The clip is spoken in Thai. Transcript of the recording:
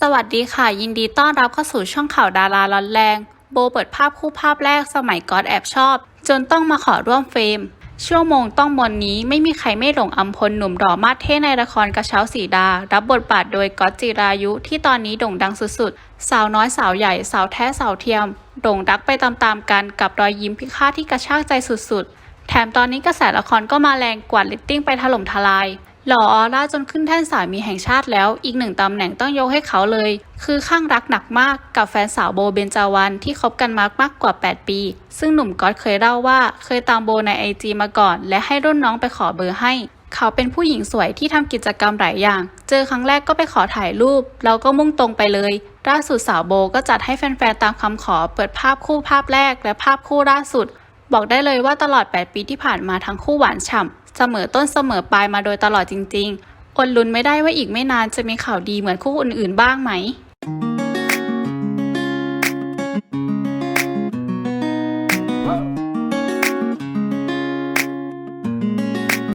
สวัสดีค่ะ ยินดีต้อนรับเข้าสู่ช่องข่าวดาราร้อนแรง โบเปิดภาพคู่ภาพแรกสมัยก๊อตแอบชอบ จนต้องมาขอร่วมเฟรมชั่วโมงต้องมนนี้ไม่มีใครไม่หลงอัมพลหนุ่มหล่อมาเท่ในละครกระเช้าสีดา รับบทบาทโดยก๊อตจิรายุที่ตอนนี้โด่งดังสุดๆ สาวน้อยสาวใหญ่สาวแท้สาวเทียม โด่งดังไปตามๆกันกับรอยยิ้มพิฆาตที่กระชากใจสุดๆ แถมตอนนี้กระแสละครก็มาแรงกว่าลิตติ้งไปถล่มทลาย หล่อออร่าจนขึ้นแท่นสามีแห่งชาติแล้ว อีกหนึ่งตำแหน่งต้องยกให้เขาเลย คือข้างรักหนักมากกับแฟนสาวโบเบนจาวันที่คบกันมามากกว่า 8 ปี ซึ่งหนุ่มก๊อตเคยเล่าว่าเคยตามโบในไอจีมาก่อน และให้รุ่นน้องไปขอเบอร์ให้ เขาเป็นผู้หญิงสวยที่ทำกิจกรรมหลายอย่าง เจอครั้งแรกก็ไปขอถ่ายรูปแล้วก็มุ่งตรงไปเลยล่าสุดสาวโบก็จัดให้แฟนๆตามคำขอเปิดภาพคู่ภาพแรกและภาพคู่ล่าสุด บอกได้เลยว่าตลอด 8 ปีที่ผ่านมาทั้งคู่หวานฉ่ำ เสมอต้นเสมอปลายมาโดยตลอดจริงๆ อดลุ้นไม่ได้ว่าอีกไม่นานจะมีข่าวดีเหมือนคู่อื่นๆบ้างไหม